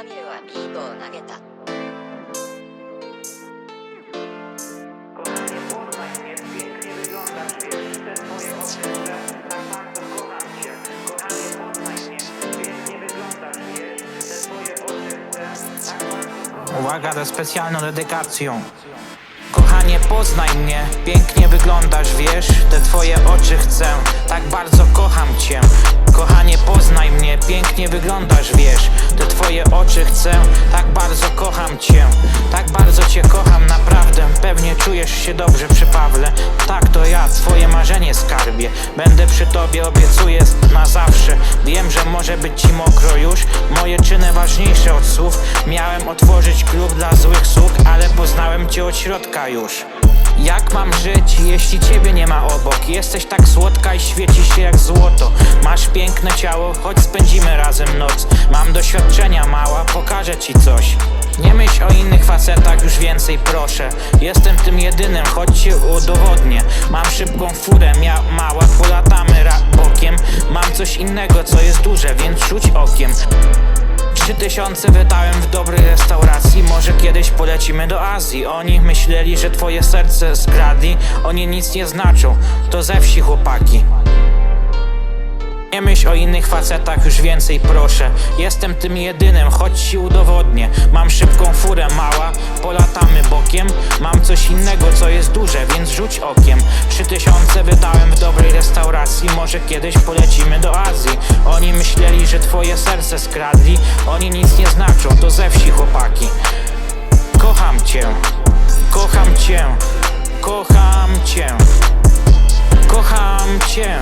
サミュエルはキープを投げた。Uwaga ze specjalną dedykacją. Kochanie, poznaj mnie, pięknie wyglądasz, wiesz, te twoje oczy chcę, tak bardzo kocham cię. Kochanie, poznaj mnie, pięknie wyglądasz, wiesz, te twoje oczy chcę, tak bardzo kocham cię. Tak bardzo cię kocham, naprawdę, pewnie czujesz się dobrze przy Pawle. Tak, to ja, twoje marzenie skarbie, będę przy tobie, obiecuję na zawsze. Wiem, że może być ci mokro już, moje czyny ważniejsze od słów. Miałem otworzyć klub dla złych sług, ale poznałem cię od środka już. Jak mam żyć, jeśli ciebie nie ma obok? Jesteś tak słodka i świecisz się jak złoto. Masz piękne ciało, choć spędzimy razem noc. Mam doświadczenia mała, pokażę ci coś. Nie myśl o innych facetach, już więcej proszę. Jestem tym jedynym, choć ci udowodnię. Mam szybką furę, mia mała, polatamy bokiem. Mam coś innego, co jest duże, więc rzuć okiem. Trzy tysiące wydałem w dobrej restauracji. Może kiedyś polecimy do Azji. Oni myśleli, że twoje serce skradli Oni nic nie znaczą. To ze wsi chłopaki. Nie myśl o innych facetach, już więcej proszę. Jestem tym jedynym, choć ci udowodnię. Mam szybką furę mała, polatamy bokiem. Mam coś innego, co jest duże, więc rzuć okiem. Trzy tysiące wydałem w dobrej restauracji Może kiedyś polecimy do Azji. Oni myśleli, że twoje serce skradli. Oni nic nie znaczą, to ze wsi chłopaki. Kocham cię, kocham cię, kocham cię. Kocham cię,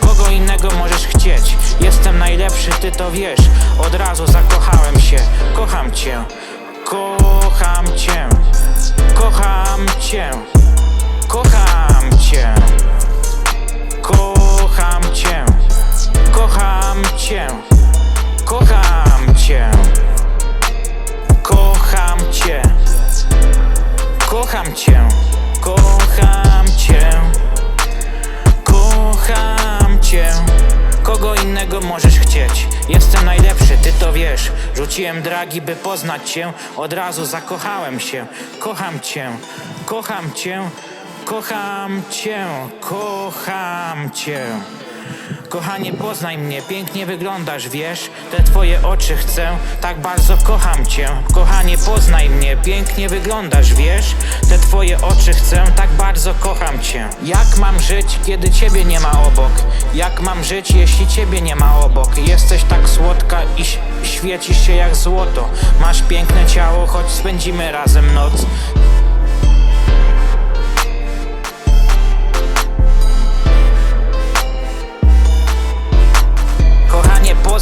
kogo innego możesz chcieć? Jestem najlepszy, ty to wiesz. Od razu zakochałem się. Kocham cię, kocham cię. Kocham cię. Kocham cię Kocham cię. Kocham cię. Kocham cię. Kogo innego możesz chcieć? Jestem najlepszy, ty to wiesz. Rzuciłem dragi, by poznać cię. Od razu zakochałem się. Kocham cię, kocham cię. Kocham cię, kocham cię Kochanie, poznaj mnie, pięknie wyglądasz, wiesz? Te twoje oczy chcę, tak bardzo kocham cię. Kochanie, poznaj mnie, pięknie wyglądasz, wiesz? Te twoje oczy chcę, tak bardzo kocham cię. Jak mam żyć, kiedy ciebie nie ma obok? Jak mam żyć, jeśli ciebie nie ma obok? Jesteś tak słodka i świecisz się jak złoto. Masz piękne ciało, choć spędzimy razem noc.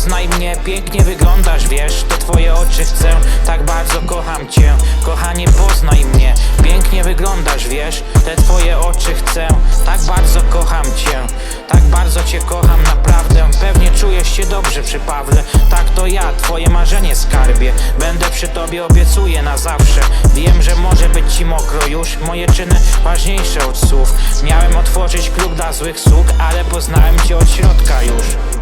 Poznaj mnie, pięknie wyglądasz, wiesz Te twoje oczy chcę, tak bardzo kocham cię Kochanie, poznaj mnie, pięknie wyglądasz, wiesz Te twoje oczy chcę, tak bardzo kocham cię Tak bardzo cię kocham, naprawdę. Pewnie czujesz się dobrze przy Pawle. Tak to ja, twoje marzenie skarbie. Będę przy tobie, obiecuję na zawsze. Wiem, że może być ci mokro już. Moje czyny ważniejsze od słów. Miałem otworzyć klub dla złych sług Ale poznałem cię od środka już